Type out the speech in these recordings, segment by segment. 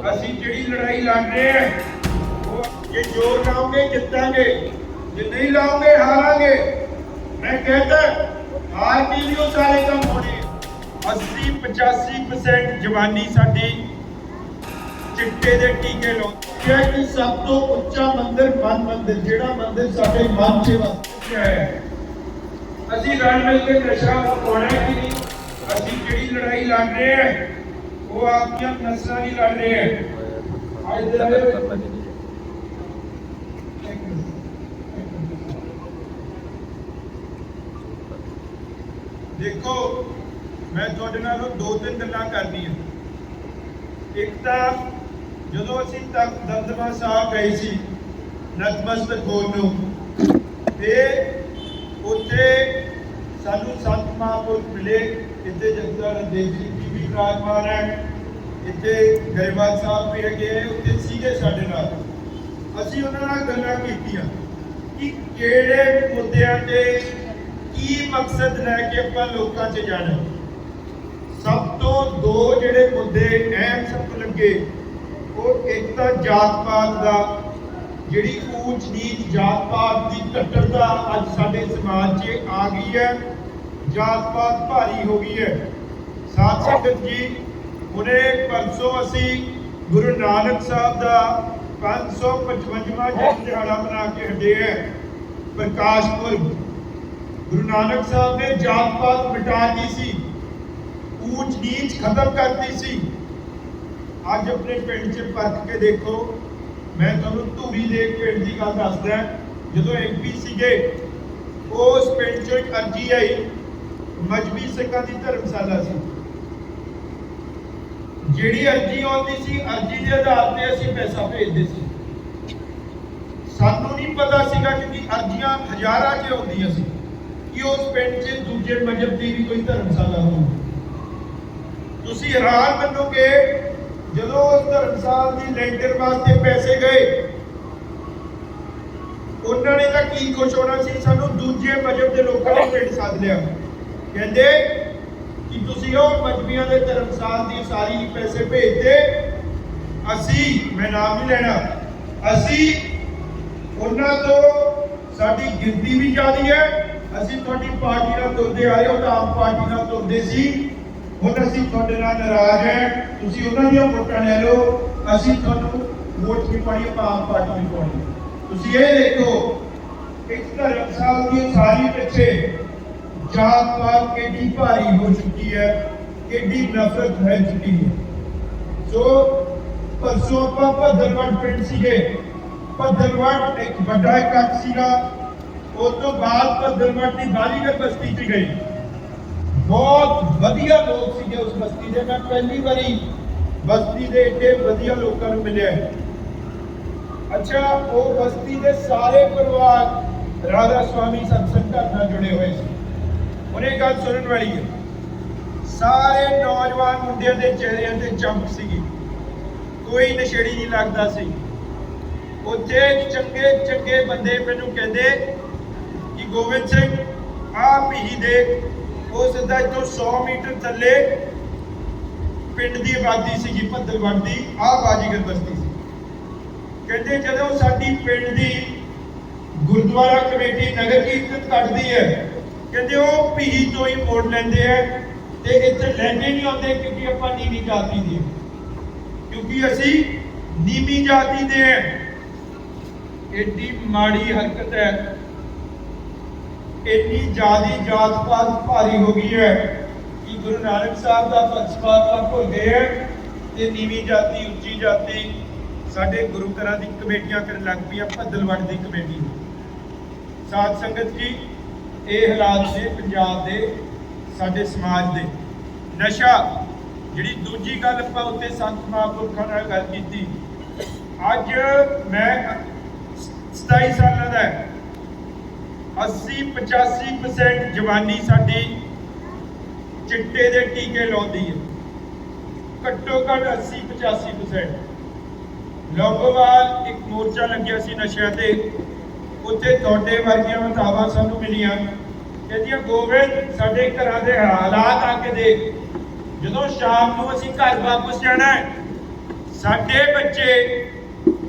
ਅਸੀਂ ਜਿਹੜੀ ਲੜਾਈ ਲੜ ਰਹੇ ਹਾਂ, ਉਹ ਜੇ ਜੋਰ ਲਾਉਂਗੇ, ਜਿੱਤਾਂਗੇ। ਜੇ ਨਹੀਂ ਲਾਉਂਗੇ, ਹਾਰਾਂਗੇ। ਮੈਂ ਕਹਿੰਦਾ ਹਾਰ ਕੇ ਲਈ ਉਹ ਸਾਰੇ ਕੰਮ ਹੋਣੇ। 80 85% ਜਵਾਨੀ ਸਾਡੀ ਚਿੱਟੇ ਦੇ ਟੀਕੇ ਲਾਉਂਦੀ ਹੈ। ਕਿ ਸਭ ਤੋਂ ਉੱਚਾ ਮੰਦਿਰ, ਮਨ ਮੰਦਿਰ, ਜਿਹੜਾ ਮੰਦਿਰ ਸਾਡੇ ਮਨ 'ਚ ਵਸਦਾ ਹੈ। ਅਸੀਂ ਰਲ ਮਿਲ ਕੇ ਨਸ਼ਾ ਮੁਕਾਉਣਾ ਕਿ ਨਹੀਂ? ਅਸੀਂ ਜਿਹੜੀ ਲੜਾਈ ਲੜ ਰਹੇ ਹਾਂ ਉਹ ਆਪਣੀਆਂ ਨਸਲਾਂ ਦੀ ਲੜ ਰਹੇ ਹਾਂ ਅੱਜ ਦੇ ਦਿਨ ਦੇਖੋ ਮੈਂ ਤੁਹਾਡੇ ਨਾਲ ਦੋ ਤਿੰਨ ਗੱਲਾਂ ਕਰਨੀਆਂ ਇੱਕ ਤਾਂ ਜਦੋਂ ਅਸੀਂ ਤੱਕ ਦਮਦਮਾ ਸਾਹਿਬ ਗਏ ਸੀ ਨਤਮਸਤਕ ਹੋਣ ਨੂੰ ਤੇ ਉੱਥੇ ਸਾਨੂੰ ਸੰਤ ਮਹਾਂਪੁਰਖ ਮਿਲੇ ਇੱਥੇ ਜਗਤਾਰ ਦੇਵ ਵੀ ਵਿਰਾਜਮਾਨ ਹੈ ਇੱਥੇ ਗਰੇਵਾਲ ਸਾਹਿਬ ਵੀ ਹੈਗੇ ਉੱਥੇ ਸੀਗੇ ਸਾਡੇ ਨਾਲ। ਅਸੀਂ ਉਹਨਾਂ ਨਾਲ ਗੱਲਾਂ ਕੀਤੀਆਂ ਕਿ ਕਿਹੜੇ ਮੁੱਦਿਆਂ ਤੇ ਕੀ ਮਕਸਦ ਲੈ ਕੇ ਆਪਾਂ ਲੋਕਾਂ 'ਚ ਜਾਣਾ ਸਭ ਤੋਂ ਦੋ ਜਿਹੜੇ ਮੁੱਦੇ ਅਹਿਮ ਸਭ ਲੱਗੇ, ਉਹ ਇੱਕ ਤਾਂ ਜਾਤ ਪਾਤ ਦਾ, ਜਿਹੜੀ ਊਚ ਨੀਚ ਜਾਤ ਪਾਤ ਦੀ ਕੱਟੜਤਾ ਅੱਜ ਸਾਡੇ ਸਮਾਜ 'ਚ ਆ ਗਈ ਹੈ ਜਾਤ ਪਾਤ ਭਾਰੀ ਹੋ ਗਈ ਹੈ। ਸਾਧ ਸੰਗਤ ਜੀ ਹੁਣੇ ਪਰਸੋਂ ਅਸੀਂ ਗੁਰੂ ਨਾਨਕ ਸਾਹਿਬ ਦਾ 555ਵਾਂ ਜਨਮ ਦਿਹਾੜਾ ਮਨਾ ਕੇ ਹਟੇ ਹੈ, ਪ੍ਰਕਾਸ਼ ਪੁਰਬ। ਗੁਰੂ ਨਾਨਕ ਸਾਹਿਬ ਨੇ ਜਾਤ ਪਾਤ ਮਿਟਾ ਸੀ ਊਚ ਨੀਚ ਖਤਮ ਕਰਤੀ ਸੀ। ਅੱਜ ਆਪਣੇ ਪਿੰਡ 'ਚ ਪਰਖ ਕੇ ਦੇਖੋ, ਮੈਂ ਤੁਹਾਨੂੰ ਧੂਰੀ ਦੇ ਪਿੰਡ ਦੀ ਗੱਲ ਦੱਸਦਾ, ਜਦੋਂ ਐਮਪੀ ਸੀਗੇ, ਉਸ ਪਿੰਡ 'ਚੋਂ ਇੱਕ ਅਰਜੀ ਆਈ, ਮਜਬੀ ਸਿੱਖਾਂ ਦੀ ਧਰਮਸ਼ਾਲਾ ਸੀ। ਜਿਹੜੀ ਅਰਜੀ ਆਉਂਦੀ ਸੀ, ਅਰਜੀ ਦੇ ਆਧਾਰ ਤੇ ਅਸੀਂ ਪੈਸਾ ਭੇਜਦੇ ਸੀ। ਸਾਨੂੰ ਨਹੀਂ ਪਤਾ ਸੀਗਾ ਕਿ ਅਰਜੀਆਂ ਹਜ਼ਾਰਾਂ 'ਚ ਆਉਂਦੀਆਂ ਸੀ, ਕਿ ਉਸ ਪਿੰਡ 'ਚ ਦੂਜੇ ਮਜਬ ਦੀ ਵੀ ਕੋਈ ਧਰਮਸ਼ਾਲਾ ਹੋਊਗੀ ਤੁਸੀਂ ਹੈਰਾਨ ਮੰਨੋਗੇ ਜਦੋਂ ਉਸ ਧਰਮਸ਼ਾਲਾ ਦੀ ਲੈਂਟਰ ਵਾਸਤੇ ਪੈਸੇ ਗਏ, ਉਹਨਾਂ ਨੇ ਤਾਂ ਕੀ ਖੁਸ਼ ਹੋਣਾ ਸੀ? ਸਾਨੂੰ ਦੂਜੇ ਮਜਬ ਦੇ ਲੋਕਾਂ ਨੇ ਪਿੰਡ ਸੱਦ ਲਿਆ। ਕਹਿੰਦੇ ਕਿ ਤੁਸੀਂ ਉਹ ਮਜਬੀਆਂ ਦੇ ਧਰਮਸਾਲ ਦੀ ਸਾਰੀ ਪੈਸੇ ਭੇਜਦੇ ਅਸੀਂ, ਮੈਂ ਨਾਮ ਨਹੀਂ ਲੈਣਾ, ਅਸੀਂ ਉਹਨਾਂ ਤੋਂ ਸਾਡੀ ਗਿਣਤੀ ਵੀ ਜ਼ਿਆਦੀ ਹੈ। ਅਸੀਂ ਤੁਹਾਡੀ ਪਾਰਟੀ ਨਾਲ ਤੁਰਦੇ ਆਏ ਉਹ ਤਾਂ ਆਮ ਪਾਰਟੀ ਨਾਲ ਤੁਰਦੇ ਸੀ। ਹੁਣ ਅਸੀਂ ਤੁਹਾਡੇ ਨਾਲ ਨਾਰਾਜ਼ ਹੈ, ਤੁਸੀਂ ਉਹਨਾਂ ਦੀਆਂ ਵੋਟਾਂ ਲੈ ਲਓ। ਅਸੀਂ ਤੁਹਾਨੂੰ ਵੋਟ ਨਹੀਂ ਪਾਣੀ ਆਪਾਂ ਆਮ ਪਾਰਟੀ ਨੂੰ ਪਾਉਣੀ। ਤੁਸੀਂ ਇਹ ਦੇਖੋ ਇੱਕ ਧਰਮਸਾਲ ਦੀ ਸਾਰੀ ਪਿੱਛੇ ਜਾਤ ਪਾਤ ਕਿੰਨੀ ਭਾਰੀ ਹੋ ਚੁੱਕੀ ਹੈ ਕਿੰਨੀ ਨਫ਼ਰਤ ਹੈ ਚੁੱਕੀ ਹੈ। ਸੋ ਪਰਸੋਂ ਆਪਾਂ ਭੱਦਰਵਟ ਪਿੰਡ ਸੀਗੇ। ਭੱਦਰਵਟ ਇੱਕ ਵੱਡਾ ਇਕੱਠ ਸੀਗਾ। ਉਸ ਤੋਂ ਬਾਅਦ ਭੱਦਰਵਟ ਦੀ ਬਾਲੀਗੜ ਬਸਤੀ 'ਚ ਗਈ। ਬਹੁਤ ਵਧੀਆ ਲੋਕ ਸੀਗੇ ਉਸ ਬਸਤੀ ਦੇ। ਮੈਂ ਪਹਿਲੀ ਵਾਰੀ ਬਸਤੀ ਦੇ ਏਡੇ ਵਧੀਆ ਲੋਕਾਂ ਨੂੰ ਮਿਲਿਆ। ਅੱਛਾ, ਉਹ ਬਸਤੀ ਦੇ ਸਾਰੇ ਪਰਿਵਾਰ ਰਾਧਾ ਸਵਾਮੀ ਸਤਸੰਗ ਘਰ ਨਾਲ ਜੁੜੇ ਹੋਏ ਸੀ। ਉਹਨੇ ਗੱਲ ਸੁਣਨ ਵਾਲੀ ਹੈ। ਸਾਰੇ ਨੌਜਵਾਨ ਮੁੰਡਿਆਂ ਦੇ ਚਿਹਰਿਆਂ ਤੇ ਚਮਕ ਸੀਗੀ। ਕੋਈ ਨਸ਼ੇੜੀ ਨਹੀਂ ਲੱਗਦਾ ਸੀ। ਉੱਥੇ ਚੰਗੇ ਚੰਗੇ ਬੰਦੇ ਮੈਨੂੰ ਕਹਿੰਦੇ ਕਿ ਗੋਬਿੰਦ ਸਿੰਘ ਆਪ ਹੀ ਦੇਖ ਉਹ ਸਿੱਧਾ ਇੱਥੋਂ 100 ਮੀਟਰ ਥੱਲੇ ਪਿੰਡ ਦੀ ਆਬਾਦੀ ਸੀਗੀ ਭੱਦਲਵੜ ਦੀ ਆਹ ਬਾਜੀਗਰ ਬਸਤੀ ਸੀ। ਕਹਿੰਦੇ ਜਦੋਂ ਸਾਡੀ ਪਿੰਡ ਦੀ ਗੁਰਦੁਆਰਾ ਕਮੇਟੀ ਨਗਰ ਕੀਰਤਨ ਕੱਢਦੀ ਹੈ ਕਹਿੰਦੇ ਉਹ ਪੀਹੀ ਤੋਂ ਹੀ ਮੋੜ ਲੈਂਦੇ ਆ ਤੇ ਇੱਥੇ ਲੈਂਦੇ ਨਹੀਂ ਆਉਂਦੇ ਕਿਉਂਕਿ ਆਪਾਂ ਨੀਵੀਂ ਜਾਤੀ ਦੇ ਕਿਉਂਕਿ ਅਸੀਂ ਨੀਵੀਂ ਜਾਤੀ ਦੇ ਹਾਂ। ਏਡੀ ਮਾੜੀ ਹਰਕਤ ਹੈ। ਇੰਨੀ ਜ਼ਿਆਦੀ ਜਾਤ ਪਾਤ ਭਾਰੀ ਹੋ ਗਈ ਹੈ ਕਿ ਗੁਰੂ ਨਾਨਕ ਸਾਹਿਬ ਦਾ ਪਛਵਾਤਾ ਭੁੱਲ ਗਏ ਹੈ ਤੇ ਨੀਵੀਂ ਜਾਤੀ, ਉੱਚੀ ਜਾਤੀ ਸਾਡੇ ਗੁਰੂ ਘਰਾਂ ਦੀ ਕਮੇਟੀਆਂ ਕਰਨ ਲੱਗ ਪਈਆਂ, ਭੱਦਲਵੜ ਦੀ ਕਮੇਟੀ। ਸਾਧ ਸੰਗਤ ਜੀ ਇਹ ਹਾਲਾਤ ਨੇ ਪੰਜਾਬ ਦੇ, ਸਾਡੇ ਸਮਾਜ ਦੇ। ਨਸ਼ਾ, ਜਿਹੜੀ ਦੂਜੀ ਗੱਲ ਆਪਾਂ ਉੱਤੇ ਸੰਤ ਮਹਾਂਪੁਰਖਾਂ ਨਾਲ ਗੱਲ ਕੀਤੀ। ਅੱਜ ਮੈਂ 27 ਸਾਲਾਂ ਦਾ 80 85% ਜਵਾਨੀ ਸਾਡੀ ਚਿੱਟੇ ਦੇ ਟੀਕੇ ਲਾਉਂਦੀ ਹੈ। ਘੱਟੋ ਘੱਟ 80 85% ਲੌਂਗੋਵਾਲ ਇੱਕ ਮੋਰਚਾ ਲੱਗਿਆ ਸੀ ਨਸ਼ਿਆਂ ਤੇ। ਉੱਥੇ ਤੁਹਾਡੇ ਵਰਗੀਆਂ ਮਤਾਵਾਂ ਸਾਨੂੰ ਮਿਲੀਆਂ। ਕਹਿੰਦੀਆਂ ਗੋਬਿੰਦ ਸਾਡੇ ਘਰਾਂ ਦੇ ਹਾਲਾਤ ਆ ਕੇ ਦੇਖ। ਜਦੋਂ ਸ਼ਾਮ ਨੂੰ ਅਸੀਂ ਘਰ ਵਾਪਸ ਜਾਣਾ ਹੈ, ਸਾਡੇ ਬੱਚੇ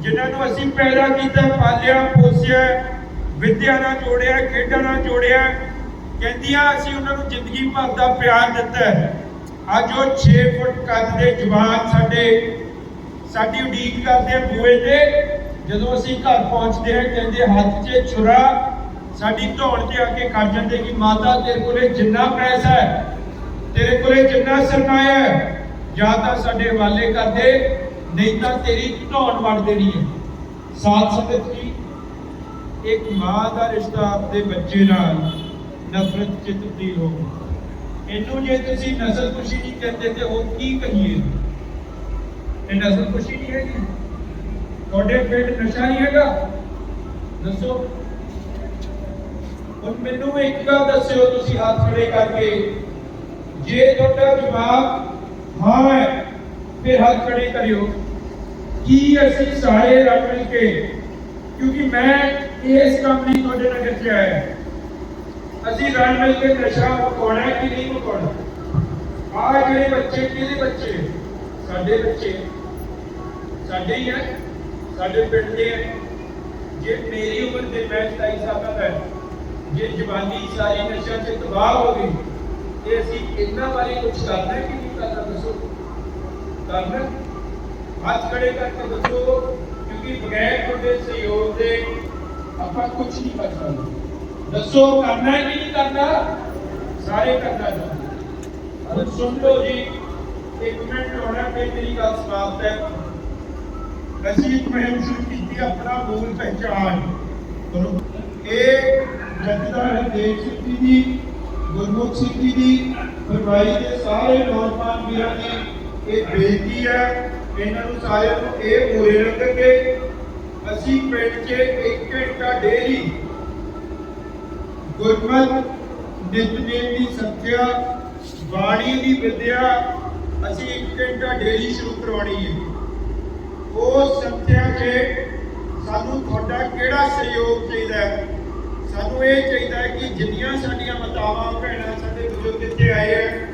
ਜਿਨ੍ਹਾਂ ਨੂੰ ਅਸੀਂ ਪੈਦਾ ਕੀਤਾ ਪਾਲਿਆ, ਪੋਸਿਆ, ਵਿਦਿਆ ਨਾਲ ਜੋੜਿਆ, ਖੇਡਾਂ ਨਾਲ ਜੋੜਿਆ, ਕਹਿੰਦੀਆਂ ਅਸੀਂ ਉਹਨਾਂ ਨੂੰ ਜ਼ਿੰਦਗੀ ਭਰ ਦਾ ਪਿਆਰ ਦਿੱਤਾ ਅੱਜ ਉਹ 6 ਫੁੱਟ ਕੱਦ ਦੇ ਜਵਾਨ ਸਾਡੇ, ਸਾਡੀ ਉਡੀਕ ਕਰਦੇ ਆ ਬੂਏ ਤੇ। ਜਦੋਂ ਅਸੀਂ ਘਰ ਪਹੁੰਚਦੇ ਹਾਂ, ਕਹਿੰਦੇ ਹੱਥ 'ਚ ਛੁਰਾ ਸਾਡੀ ਧੌਣ ਤੇ ਆ ਕੇ ਖੜ ਜਾਂਦੇ ਕਿ, ਮਾਤਾ, ਤੇਰੇ ਕੋਲੇ ਜਿੰਨਾ ਪੈਸਾ ਹੈ, ਤੇਰੇ ਕੋਲੇ ਜਿੰਨਾ ਸਰਮਾਇਆ ਹੈ, ਜਾਂ ਤਾਂ ਸਾਡੇ ਹਵਾਲੇ ਕਰ ਦੇ, ਨਹੀਂ ਤਾਂ ਤੇਰੀ ਧੌਣ ਵੜ ਦੇਣੀ ਹੈ। ਸਾਥ ਸੰਗਤ ਜੀ, ਇੱਕ ਮਾਂ ਦਾ ਰਿਸ਼ਤਾ ਆਪਣੇ ਬੱਚੇ ਨਾਲ ਨਫ਼ਰਤ ਚ ਤਬਦੀਲ ਹੋ। ਗਿਆ ਇਹਨੂੰ ਜੇ ਤੁਸੀਂ ਨਸਲ ਖੁਸ਼ੀ ਨਹੀਂ ਕਹਿੰਦੇ ਤੇ ਉਹ ਕੀ ਕਹੀਏ? ਇਹ ਨਸਲ ਖੁਸ਼ੀ ਨਹੀਂ ਹੈਗੀ। ਤੁਹਾਡੇ ਪਿੰਡ ਨਸ਼ਾ ਨਹੀਂ ਹੈਗਾ ਦੱਸੋ ਹੁਣ ਮੈਨੂੰ ਇੱਕ ਗੱਲ ਦੱਸਿਓ ਤੁਸੀਂ ਹੱਥ ਖੜੇ ਕਰਕੇ ਜੇ ਤੁਹਾਡਾ ਜਵਾਬ ਹਾਂ ਹੈ ਫਿਰ ਹੱਥ ਖੜੇ ਕਰਿਓ ਕੀ ਅਸੀਂ ਸਾਰੇ ਰਲ ਮਿਲ ਕੇ ਕਿਉਂਕਿ ਮੈਂ ਇਸ ਕੰਮ ਲਈ ਤੁਹਾਡੇ ਨਗਰ 'ਚ ਆਇਆ ਅਸੀਂ ਰਲ ਮਿਲ ਕੇ ਨਸ਼ਾ ਮੁਕਾਉਣਾ ਹੈ ਕਿ ਨਹੀਂ ਮੁਕਾਉਣਾ ਆਹ ਜਿਹੜੇ ਬੱਚੇ ਕਿਹਦੇ ਬੱਚੇ ਸਾਡੇ ਬੱਚੇ ਸਾਡੇ ਹੀ ਹੈ ਸਾਡੇ ਪਿੰਡ ਦੇ ਹੈ। ਜੇ ਮੇਰੀ ਉਮਰ ਦੇ ਮੈਂ 27 ਸਾਲਾਂ ਦਾ ਹੈ ਜੇ ਜਵਾਨੀ ਸਾਰੀ ਨਸ਼ਿਆਂ 'ਚ ਤਬਾਹ ਹੋ ਗਈ ਤੇ ਅਸੀਂ ਇਹਨਾਂ ਬਾਰੇ ਕੁਝ ਕਰਨਾ ਹੈ ਕਿ ਨਹੀਂ ਕਰਨਾ ਦੱਸੋ? ਕਰਨਾ ਹੱਥ ਖੜੇ ਕਰਕੇ ਦੱਸੋ, ਕਿਉਂਕਿ ਬਗੈਰ ਤੁਹਾਡੇ ਸਹਿਯੋਗ ਦੇ ਆਪਾਂ ਕੁਝ ਨਹੀਂ ਕਰ ਸਕਦੇ। ਦੱਸੋ, ਕਰਨਾ ਹੈ ਕਿ ਨਹੀਂ ਕਰਨਾ? ਸਾਰੇ ਕਰਨਾ ਚਾਹੁੰਦੇ ਹੁਣ ਸੁਣ ਲਓ ਜੀ, ਇੱਕ ਮਿੰਟ ਹੋਣਾ ਤੇ ਮੇਰੀ ਗੱਲ ਸਮਾਪਤ ਹੈ। ਅਸੀਂ ਇੱਕ ਮੁਹਿੰਮ ਸ਼ੁਰੂ ਕੀਤੀ, ਆਪਣਾ ਮੂਲ ਪਹਿਚਾਣ। ਤੁਹਾਨੂੰ ਇਹ ਜਨਤਾ ਹੈ ਦੇਸ਼ ਸਿੰਘ ਜੀ ਗੁਰਮੁਖ ਸਿੰਘ ਦੀ, ਫਰਮਾਈ ਦੇ ਸਾਰੇ ਨੌਜਵਾਨ ਵੀਰਾਂ ਦੀ ਇਹ ਬੇਨਤੀ ਹੈ, ਇਹਨਾਂ ਨੂੰ ਸਾਰਿਆਂ ਨੂੰ ਇਹ ਮੂਰੇ ਰੱਖਣਗੇ। ਅਸੀਂ ਪਿੰਡ 'ਚ ਇੱਕ ਘੰਟਾ ਡੇਲੀ ਗੁਰਮਤ ਨਿਤਨੇਮ ਦੀ ਸੰਥਿਆ ਬਾਣੀ ਦੀ ਵਿਦਿਆ ਅਸੀਂ ਇੱਕ ਘੰਟਾ ਡੇਲੀ ਸ਼ੁਰੂ ਕਰਵਾਉਣੀ ਹੈ। ਉਹ ਸੰਥਿਆ 'ਚ ਸਾਨੂੰ ਤੁਹਾਡਾ ਕਿਹੜਾ ਸਹਿਯੋਗ ਚਾਹੀਦਾ ਹੈ? ਸਾਨੂੰ ਇਹ ਚਾਹੀਦਾ ਹੈ ਕਿ ਜਿੰਨੀਆਂ ਸਾਡੀਆਂ ਮਾਤਾਵਾਂ, ਭੈਣਾਂ ਸਾਡੇ ਬਜ਼ੁਰਗ ਇੱਥੇ ਆਏ ਹੈ,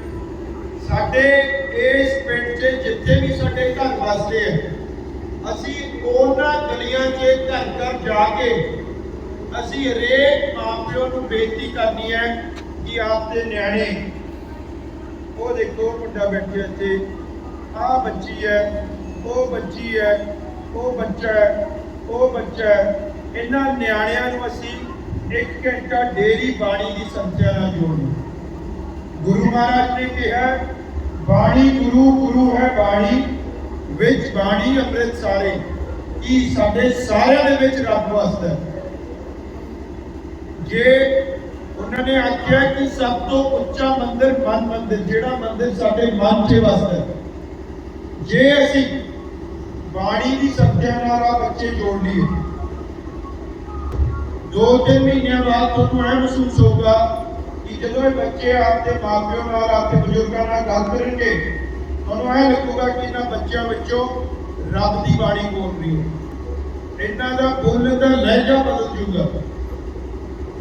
ਸਾਡੇ ਇਸ ਪਿੰਡ 'ਚ ਜਿੱਥੇ ਵੀ ਸਾਡੇ ਘਰ ਵਸਦੇ ਹੈ, ਅਸੀਂ ਉਹਨਾਂ ਗਲੀਆਂ 'ਚ ਘਰ ਘਰ ਜਾ ਕੇ ਅਸੀਂ ਹਰੇਕ ਮਾਪਿਓ ਨੂੰ ਬੇਨਤੀ ਕਰਨੀ ਹੈ ਕਿ ਆਪ ਦੇ ਨਿਆਣੇ, ਉਹ ਦੇਖੋ, ਮੁੰਡਾ ਬੈਠਿਆ ਇੱਥੇ, ਆਹ ਬੱਚੀ ਹੈ ਉਹ ਬੱਚੀ ਹੈ, ਉਹ ਬੱਚਾ ਹੈ, ਉਹ ਬੱਚਾ ਹੈ। ਇਹਨਾਂ ਨਿਆਣਿਆਂ ਨੂੰ ਅਸੀਂ ਇੱਕ ਘੰਟਾ ਡੇਲੀ ਬਾਣੀ ਦੀ ਸੰਥਿਆ ਨਾਲ ਜੋੜਨਾ। ਗੁਰੂ ਮਹਾਰਾਜ ਨੇ ਕਿਹਾ, ਬਾਣੀ ਗੁਰੂ ਗੁਰੂ ਹੈ ਬਾਣੀ, ਵਿੱਚ ਬਾਣੀ ਅੰਮ੍ਰਿਤ ਸਾਰੇ ਕੀ ਸਾਡੇ ਸਾਰਿਆਂ ਦੇ ਵਿੱਚ ਰੱਬ ਵਸਦਾ ਜੇ ਉਹਨਾਂ ਨੇ ਆਖਿਆ ਕਿ ਸਭ ਤੋਂ ਉੱਚਾ ਮੰਦਿਰ ਮਨ ਮੰਦਿਰ, ਜਿਹੜਾ ਮੰਦਿਰ ਸਾਡੇ ਮਨ 'ਚ ਵਸਦਾ ਜੇ ਅਸੀਂ ਬਾਣੀ ਦੀ ਸੱਤਿਆ ਨਾਲ ਆ ਬੱਚੇ ਜੋੜ ਲਈਏ ਦੋ ਤਿੰਨ ਮਹੀਨਿਆਂ ਬਾਅਦ ਤੁਹਾਨੂੰ ਇਹ ਮਹਿਸੂਸ ਹੋਊਗਾ ਕਿ ਜਦੋਂ ਇਹ ਬੱਚੇ ਆਪਦੇ ਮਾਪਿਓ ਨਾਲ, ਆਪਦੇ ਬਜ਼ੁਰਗਾਂ ਨਾਲ ਗੱਲ ਕਰਨਗੇ, ਤੁਹਾਨੂੰ ਇਹ ਲੱਗੂਗਾ ਕਿ ਇਹਨਾਂ ਬੱਚਿਆਂ ਵਿੱਚੋਂ ਰੱਬ ਦੀ ਬਾਣੀ ਬੋਲ ਰਹੀ ਹੈ। ਇਹਨਾਂ ਦਾ ਬੋਲਣ ਦਾ ਲਹਿਜਾ ਬਦਲ ਜੂਗਾ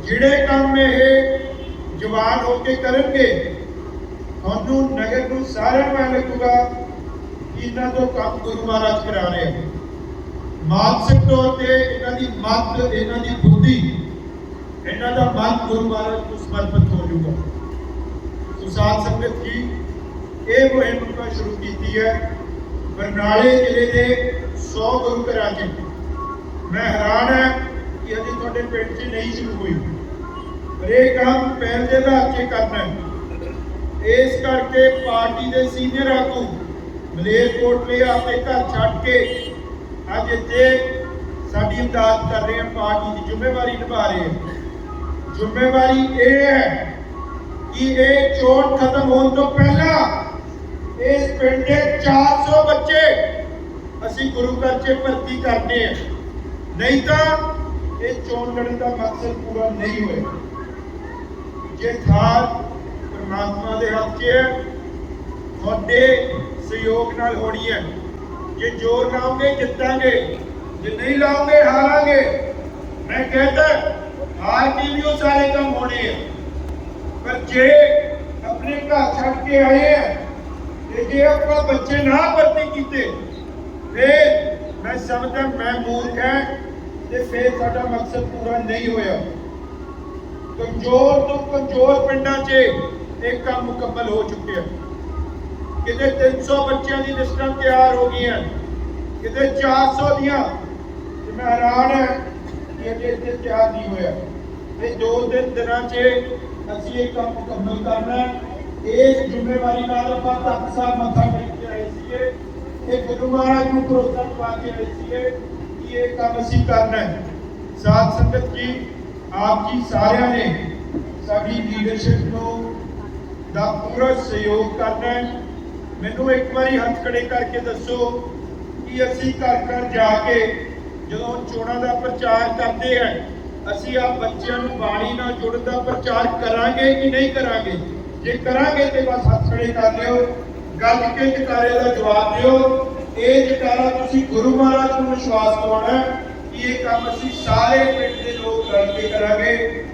ਜਿਹੜੇ ਕੰਮ ਇਹ ਜਵਾਨ ਹੋ ਕੇ ਕਰਨਗੇ, ਤੁਹਾਨੂੰ ਨਗਰ ਨੂੰ ਸਾਰਿਆਂ ਨੂੰ ਇਹ ਲੱਗੂਗਾ ਇਹਨਾਂ ਤੋਂ ਕੰਮ ਗੁਰੂ ਮਹਾਰਾਜ ਕਰਾ ਰਹੇ ਆ ਮਾਨਸਿਕ ਤੌਰ ਤੇ ਇਹਨਾਂ ਦੀ ਮੱਤ, ਇਹਨਾਂ ਦੀ ਬੁੱਧੀ, ਇਹਨਾਂ ਦਾ ਮਨ ਗੁਰੂ ਮਹਾਰਾਜ ਨੂੰ ਸਮਰਪਿਤ ਹੋ ਜਾਊਗਾ। ਸੋ ਸਾਧ ਸੰਗਤ ਜੀ, ਇਹ ਮੁਹਿੰਮ ਆਪਾਂ ਸ਼ੁਰੂ ਕੀਤੀ ਹੈ। ਬਰਨਾਲੇ ਜ਼ਿਲ੍ਹੇ ਦੇ 100 ਗੁਰੂ ਘਰਾਂ 'ਚ। ਮੈਂ ਹੈਰਾਨ ਹੈ ਕਿ ਅਜੇ ਤੁਹਾਡੇ ਪਿੰਡ 'ਚ ਨਹੀਂ ਸ਼ੁਰੂ ਹੋਈ। ਪਰ ਇਹ ਕੰਮ ਪੈਰ ਦੇ ਆਧਾਰ 'ਤੇ ਕਰਨਾ ਹੈ। ਇਸ ਕਰਕੇ ਪਾਰਟੀ ਦੇ ਸੀਨੀਅਰ ਆਗੂ ਮਲੇਰਕੋਟਲੇ ਆਪਣੇ ਘਰ ਛੱਡ ਕੇ ਅੱਜ ਇੱਥੇ ਸਾਡੀ ਇਮਦਾਦ ਕਰ ਰਹੇ ਹਨ ਪਾਰਟੀ ਦੀ ਜ਼ਿੰਮੇਵਾਰੀ ਨਿਭਾ ਰਹੇ ਹਨ ਜ਼ਿੰਮੇਵਾਰੀ ਇਹ ਹੈ ਕਿ ਇਹ ਚੋਣ ਖਤਮ ਹੋਣ ਤੋਂ ਪਹਿਲਾਂ ਇਸ ਪਿੰਡ ਦੇ 400 ਬੱਚੇ ਅਸੀਂ ਗੁਰੂ ਘਰ 'ਚ ਭਰਤੀ ਕਰਨੇ ਆ। ਨਹੀਂ ਤਾਂ ਇਹ ਚੋਣ ਲੜਨ ਦਾ ਮਕਸਦ ਪੂਰਾ ਨਹੀਂ ਹੋਏਗਾ ਜੇ ਥਾਰ ਪਰਮਾਤਮਾ ਦੇ ਹੱਥ 'ਚ ਹੈ, ਤੁਹਾਡੇ ਸਹਿਯੋਗ ਨਾਲ ਹੋਣੀ ਹੈ। ਜੇ ਜ਼ੋਰ ਲਾਓਗੇ, ਜਿੱਤਾਂਗੇ। ਜੇ ਨਹੀਂ ਲਾਓਗੇ, ਹਾਰਾਂਗੇ। ਮੈਂ ਕਹਿੰਦਾ, ਹਾਰ ਕੀ ਵੀ ਉਹ ਸਾਰੇ ਕੰਮ ਹੋਣੇ ਆ। ਪਰ ਜੇ ਆਪਣੇ ਘਰ ਛੱਡ ਕੇ ਆਏ ਆ, ਤੇ ਜੇ ਆਪਾਂ ਬੱਚੇ ਨਾ ਭਰਤੀ ਕੀਤੇ, ਫੇਰ ਮੈਂ ਸਮਝਦਾ, ਮੈਂ ਮੂਰਖ ਹੈ, ਤੇ ਫੇਰ ਸਾਡਾ ਮਕਸਦ ਪੂਰਾ ਨਹੀਂ ਹੋਇਆ। ਕਮਜ਼ੋਰ ਤੋਂ ਕਮਜ਼ੋਰ ਪਿੰਡਾਂ 'ਚ ਇਹ ਕੰਮ ਮੁਕੰਮਲ ਹੋ ਚੁੱਕਿਆ। ਕਿਤੇ 300 ਬੱਚਿਆਂ ਦੀ ਲਿਸਟਾਂ ਤਿਆਰ ਹੋ ਗਈਆਂ, ਕਿਤੇ 400 ਦੀਆਂ। ਤੇ ਮੈਂ ਹੈਰਾਨ ਹਾਂ ਕਿ ਅਜੇ ਇੱਥੇ ਤਿਆਰ ਨਹੀਂ ਹੋਇਆ। ਇਹ ਦੋ ਤਿੰਨ ਦਿਨਾਂ 'ਚ ਅਸੀਂ ਇਹ ਕੰਮ ਮੁਕੰਮਲ ਕਰਨਾ ਇਸ ਜ਼ਿੰਮੇਵਾਰੀ ਨਾਲ ਆਪਾਂ ਤਖਤ ਸਾਹਿਬ ਮੱਥਾ ਟੇਕ ਕੇ ਆਏ ਸੀਗੇ। ਇਹ ਗੁਰੂ ਮਹਾਰਾਜ ਨੂੰ ਭਰੋਸਾ ਪਾ ਕੇ ਆਏ ਸੀਗੇ ਕਿ ਇਹ ਕੰਮ ਅਸੀਂ ਕਰਨਾ ਹੈ। ਸਾਧ ਸੰਗਤ ਜੀ, ਆਪ ਜੀ ਸਾਰਿਆਂ ਨੇ ਸਾਡੀ ਲੀਡਰਸ਼ਿਪ ਨੂੰ ਦਾ ਪੂਰਾ ਸਹਿਯੋਗ ਕਰਨਾ ਹੈ। ਮੈਨੂੰ ਇੱਕ ਵਾਰੀ ਹੱਥ ਖੜੇ ਕਰਕੇ ਦੱਸੋ ਕਿ ਅਸੀਂ ਘਰ ਘਰ ਜਾ ਕੇ ਜਦੋਂ ਚੋਣਾਂ ਦਾ ਪ੍ਰਚਾਰ ਕਰਦੇ ਹਾਂ ਅਸੀਂ ਆ ਬੱਚਿਆਂ ਨੂੰ ਬਾਣੀ ਨਾਲ ਜੁੜਨ ਦਾ ਪ੍ਰਚਾਰ ਕਰਾਂਗੇ ਕਿ ਨਹੀਂ ਕਰਾਂਗੇ? ਜੇ ਕਰਾਂਗੇ ਤੇ ਬਸ ਹੱਥ ਖੜੇ ਕਰ ਲਿਓ, ਗੱਲ ਕੇ ਜਕਾਰੇ ਦਾ ਜਵਾਬ ਦਿਓ। ਇਹ ਜਕਾਰਾ ਤੁਸੀਂ ਗੁਰੂ ਮਹਾਰਾਜ ਨੂੰ ਵਿਸ਼ਵਾਸ ਦਿਵਾਉਣਾ ਕਿ ਇਹ ਕੰਮ ਅਸੀਂ ਸਾਰੇ ਪਿੰਡ ਦੇ ਲੋਕ ਰਲ ਕੇ ਕਰਾਂਗੇ।